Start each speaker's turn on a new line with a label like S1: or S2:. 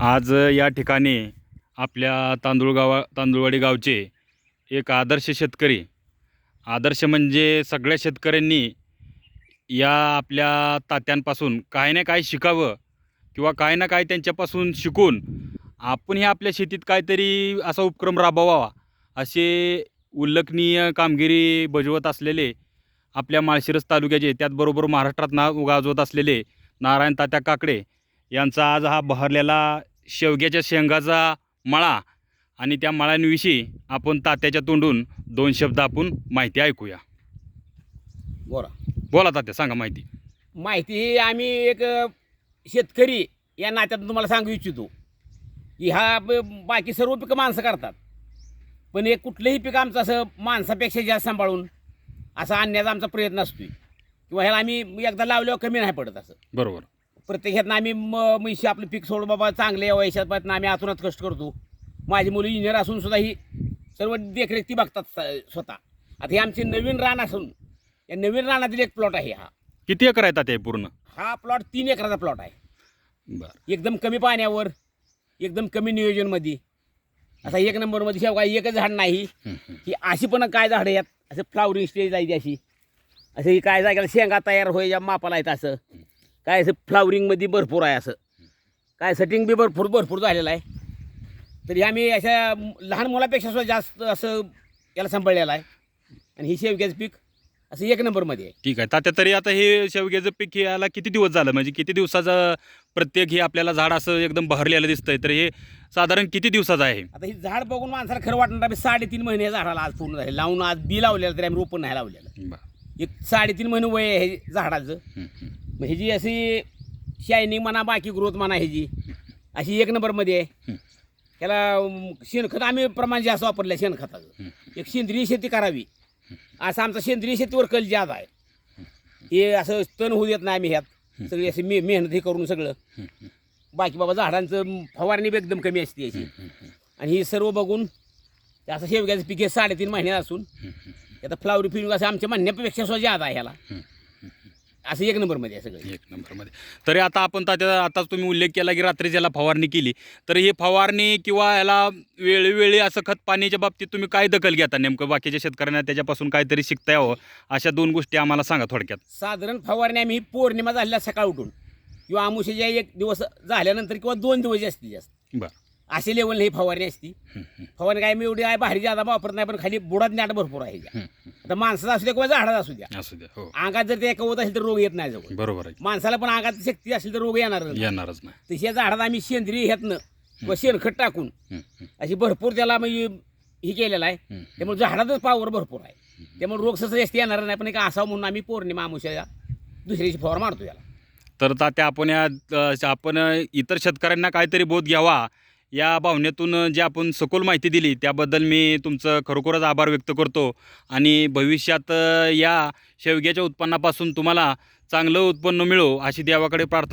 S1: आज या ठिकाणी आपल्या तांदूळ गावा तांदूळवाडी गावचे एक आदर्श शेतकरी आदर्श म्हणजे सगळ्या शेतकऱ्यांनी या आपल्या तात्यांपासून काही ना काही शिकावं किंवा काही ना काय त्यांच्यापासून शिकून आपण हे आपल्या शेतीत काहीतरी असा उपक्रम राबवावा असे उल्लेखनीय कामगिरी बजवत असलेले आपल्या माळशिरस तालुक्याचे त्याचबरोबर महाराष्ट्रात ना गाजवत असलेले नारायण तात्या काकडे यांचा आज हा बहरलेला शेवग्याच्या शेंगाचा मळा आणि त्या मळ्यांविषयी आपण तात्याच्या तोंडून दोन शब्द आपण माहिती ऐकूया.
S2: बोला.
S1: बोला तात्या सांगा माहिती.
S2: माहिती ही आम्ही एक शेतकरी या नात्यातून तुम्हाला सांगू इच्छितो. की हा ब- बाकी सर्व पिकं माणसं करतात. पण एक कुठलंही पीक आमचं असं माणसापेक्षा जास्त सांभाळून असा आणण्याचा आमचा प्रयत्न असतोय. किंवा ह्याला आम्ही एकदा लावल्यावर कमी नाही पडत असं.
S1: बरोबर.
S2: प्रत्येक ह्यातनं आम्ही म म्हशी आपलं पीक सोड बाबा चांगले या वैशात पाहत आम्ही आतुनात कष्ट करतो. माझी मुलं इंजिनियर असून सुद्धा ही सर्व देखरेख ती बघतात स्वतः. आता हे आमचे नवीन रान असून या नवीन रानातील एक प्लॉट आहे हा.
S1: किती एकर आहे तात्या हे पूर्ण?
S2: हा प्लॉट तीन एकराचा प्लॉट आहे.
S1: बरं.
S2: एकदम कमी पाण्यावर एकदम कमी नियोजनमध्ये. असा एक नंबरमध्ये शेवगा एकच झाड नाही. की अशी पण काय झाडं आहेत? असं फ्लावरिंग स्टेज आहे ती अशी. असं ही काय जागेला शेंगा तयार होय या मापाला आहेत असं. काय असं फ्लावरिंगमध्ये भरपूर आहे असं. काय सेटिंग बी भरपूर भरपूर झालेलं आहे. तरी आम्ही अशा लहान मुलापेक्षा सुद्धा जास्त असं याला सांभाळलेलं आहे. आणि ही शेवग्याचं पीक असं एक नंबरमध्ये आहे.
S1: ठीक आहे. तात्या तरी आता हे शेवग्याचं पीक हे याला किती दिवस झालं? म्हणजे किती दिवसाचं प्रत्येक हे आपल्याला झाड असं एकदम बहरलेलं दिसतंय? तर हे साधारण किती दिवसाचं आहे?
S2: आता ही झाड बघून माणसाला खरं वाटणार आम्ही साडेतीन महिने या झाडाला आज पूर्ण झाले लावून आज बी लावलेलं तरी आम्ही रोपण नाही लावलेलं. एक साडेतीन महिने वय आहे हे झाडाचं. मग ह्याची अशी शायनिंग म्हणा बाकी ग्रोथ म्हणा ह्याची अशी एक नंबरमध्ये आहे. त्याला शेणखत आम्ही प्रमाण जास्त वापरलं शेणखताचं. एक सेंद्रिय शेती करावी. असं आमचा सेंद्रिय शेतीवर कल जास्त आहे. हे असं तण होऊ देत नाही आम्ही ह्यात. सगळी अशी मे मेहनत हे करून सगळं. बाकी बाबा झाडांचं फवारणी बी एकदम कमी असते याची. आणि ही सर्व बघून ते असं शेवग्याचं पीक हे साडेतीन महिन्यात असून आता फ्लावरी फिरून असं आमच्या म्हणण्यापेक्षा सुद्धा जादा आहे ह्याला. असं एक नंबरमध्ये आहे सगळं.
S1: एक नंबरमध्ये. तरी आता आपण तात्या आता तुम्ही उल्लेख केला की रात्री ज्याला फवारणी केली तर ही फवारणी किंवा याला वेळोवेळी असं खत पाण्याच्या बाबतीत तुम्ही काय दखल घेता नेमकं? बाकीच्या शेतकऱ्यांना त्याच्यापासून काहीतरी शिकता यावं अशा दोन गोष्टी आम्हाला सांगा थोडक्यात.
S2: साधारण फवारणी आम्ही पौर्णिमा झालेल्या सकाळ उठून किंवा आमुषेच्या एक दिवस झाल्यानंतर किंवा दोन दिवस जास्तीत जास्त.
S1: बरं.
S2: असे लेवल ही फवारणी असती. फवारणी काय मी एवढी आहे भारी जादा वापरत नाही पण खाली बुडात नाट भरपूर आहे. आता माणसाचा असू द्या किंवा झाडाचा असू द्या.
S1: असू द्या हो.
S2: अंगात जर ते कवत असेल तर रोग येत नाही जवळ.
S1: बरोबर आहे.
S2: माणसाला पण अंगात शक्ती असेल तर रोग येणार.
S1: येणारच नाही.
S2: तशी या झाडात आम्ही सेंद्रिय ह्यातनं किंवा शेणखत टाकून अशी भरपूर त्याला म्हणजे हे केलेलं आहे. त्यामुळे झाडातच पावर भरपूर आहे. त्यामुळे रोग सहसा जास्त येणार नाही पण एक असावं म्हणून आम्ही पौर्णिमा आमुषाच्या दुसऱ्याची फवार मारतो याला.
S1: तर तात्या आपण आपण इतर शेतकऱ्यांना काहीतरी बोध घ्यावा. या भावनेतून जे आपण सखोल माहिती दिली त्याबद्दल मी तुमचं खरोखरच आभार व्यक्त करतो. आणि भविष्यात या शेवग्याच्या उत्पन्नापासून तुम्हाला चांगलं उत्पन्न मिळो अशी देवाकडे प्रार्थना